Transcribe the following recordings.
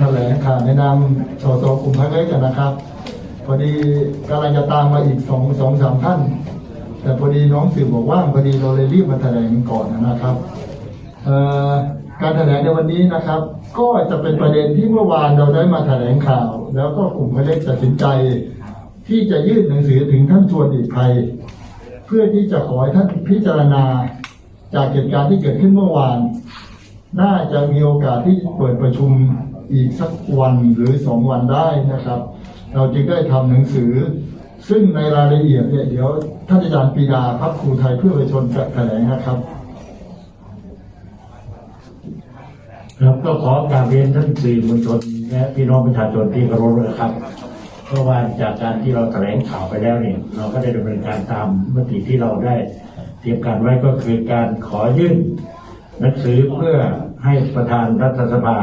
แถลงข่าวในนามสสกลุ่มพักเล็กนะครับ พอดีกำลังจะตามมาอีกสองสองสามท่าน แต่พอดีน้องสื่อบอกว่างพอดีเราเลยรีบมาแถลงก่อนนะครับการแถลงในวันนี้นะครับ ก็จะเป็นประเด็นที่เมื่อวานเราได้มาแถลงข่าว แล้วก็กลุ่มพักเล็กตัดสินใจ ที่จะยื่นหนังสือถึงท่านชวนอีกภัยเพื่อที่จะขอให้ท่านพิจารณาจากเหตุการณ์ที่เกิดขึ้นเมื่อวาน น่าจะมีโอกาสที่เปิดประชุมอีกสักวันหรือสองวันได้นะครับ เราจึงได้ทำหนังสือ ซึ่งในรายละเอียดเนี่ยเดี๋ยวท่านอาจารย์ปีดาพักครูไทยเพื่อประชาชนจะแถลงนะครับครับก็ขอกราบเรียนท่านสื่อมวลชนและพี่น้องประชาชนที่เคารพนะครับเพราะว่าจากการที่เราแถลงข่าวไปแล้วเนี่ย เราก็ได้ดำเนินการตามมติที่เราได้เตรียมการไว้ก็คือการขอยื่นหนังสือเพื่อ ให้ประธานรัฐสภา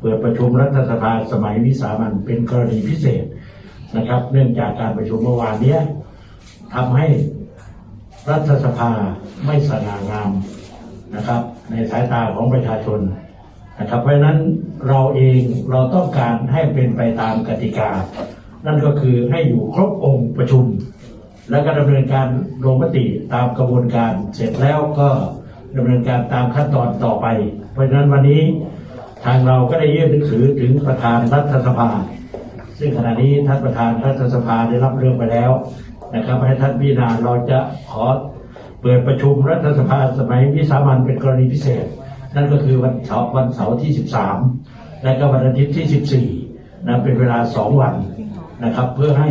เปิดประชุมรัฐสภาสมัยวิสามันเป็นกรณีพิเศษนะครับ เนื่องจากการประชุมเมื่อวานเนี้ยทำให้รัฐสภาไม่สง่างามนะครับ ในสายตาของประชาชนนะครับ เพราะนั้นเราเองเราต้องการให้เป็นไปตามกติกา นั่นก็คือให้อยู่ครบองค์ประชุม แล้วก็ดำเนินการลงมติตามกระบวนการเสร็จแล้วก็ ดำเนินการตามขั้นตอนต่อไป เพราะฉะนั้นวันนี้ทางเราก็ได้ยื่นหนังสือถึงประธานรัฐสภา ซึ่งขณะนี้ท่านประธานรัฐสภาได้รับเรื่องไปแล้วนะครับให้ท่านพิจารณาเราจะขอเปิดประชุมรัฐสภาสมัยวิสามันเป็นกรณีพิเศษ นั่นก็คือวันเสาร์วันเสาร์ที่ 13 และก็วันอาทิตย์ที่ 14นะเป็นเวลา 2 วันนะครับ เพื่อให้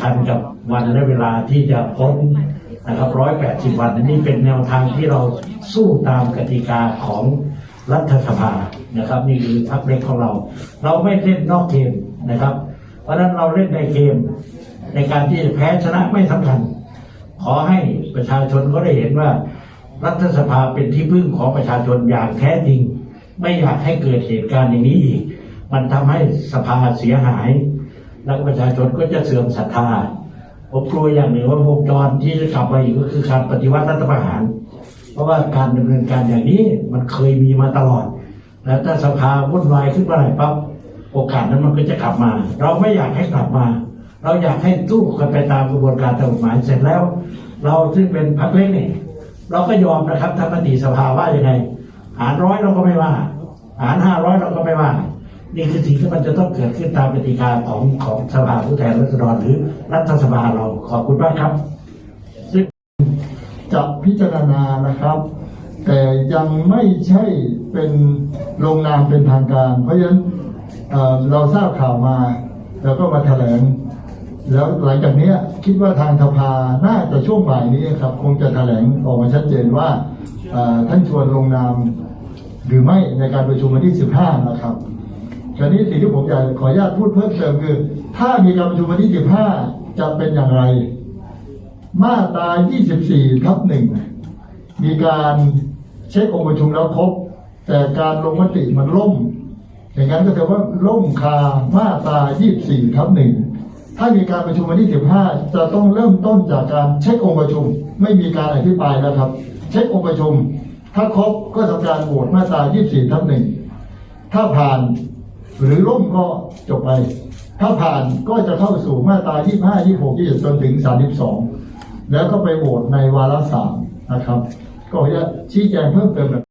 ทันกับวันและเวลาที่จะพ้น นะครับ180วันนี่เป็นแนวทางที่เราสู้ตามกติกาของรัฐสภานะครับนี่คือพักเล็กของเรา เราไม่เล่นนอกเกมนะครับ เพราะฉะนั้นเราเล่นในเกม ในการที่จะแพ้ชนะไม่สำคัญ ขอให้ประชาชนก็ได้เห็นว่า รัฐสภาเป็นที่พึ่งของประชาชนอย่างแท้จริง ไม่อยากให้เกิดเหตุการณ์อย่างนี้อีก มันทำให้สภาเสียหาย แล้วก็ประชาชนก็จะเสื่อมศรัทธา ผมกลัวอย่างหนึ่งว่าวงจรที่จะกลับมาอีกก็คือการปฏิวัติรัฐประหาร เพราะว่าการดำเนินการอย่างนี้มันเคยมีมาตลอด แล้วถ้าสภาวุ่นวายขึ้นมื่อไหร่ปั๊บโอกาสนั้นมันก็จะกลับมา เราไม่อยากให้กลับมา เราอยากให้สู้กันไปตามกระบวนการทางกฎหมายเสร็จแล้ว เราซึ่งเป็นพรรคเล็กเนี่ยเราก็ยอมนะครับถ้ามติสภาว่ายังไงหารร้อยเราก็ไม่ว่าหารห้าร้อยเราก็ไม่ว่า นี่คือสิ่งที่มันจะต้องเกิดขึ้นตามกติกาของของสภาผู้แทนราษฎรหรือรัฐสภาเราขอบคุณมากครับ ซึ่งจะพิจารณานะครับ แต่ยังไม่ใช่เป็นลงนามเป็นทางการ เพราะฉะนั้นเเราทราบข่าวมาแล้วก็มาแถลง แล้วหลังจากนี้คิดว่าทางสภาน่าจะช่วงบ่ายนี้ครับ คงจะแถลงออกมาชัดเจนว่าท่านชวนลงนามหรือไม่ในการประชุมวันที่ 15 นะครับ คราวนี้สิ่งที่ผมอยากขออนุญาตพูดเพิ่มเติมคือ ถ้ามีการประชุมวันที่15จะเป็นอย่างไร มาตรา 24 ทับหนึ่งมีการเช็คองค์ประชุมแล้วครบ แต่การลงมติมันล่ม อย่างนั้นก็ถือว่าล่มคามาตรา 24 ทับหนึ่งถ้ามีการประชุมวันที่ 15 จะต้องเริ่มต้นจากการเช็คองค์ประชุม ไม่มีการอภิปรายนะครับ เช็คองค์ประชุม ถ้าครบก็ทำการโหวตมาตรา 24 ทับหนึ่งถ้าผ่าน หรือล่มก็จบไป ถ้าผ่านก็จะเข้าสู่มาตรา25 26 27จนถึง 32 แล้วก็ไปโหวตในวาระสามนะครับ ก็จะชี้แจงเพิ่มเติมแบบ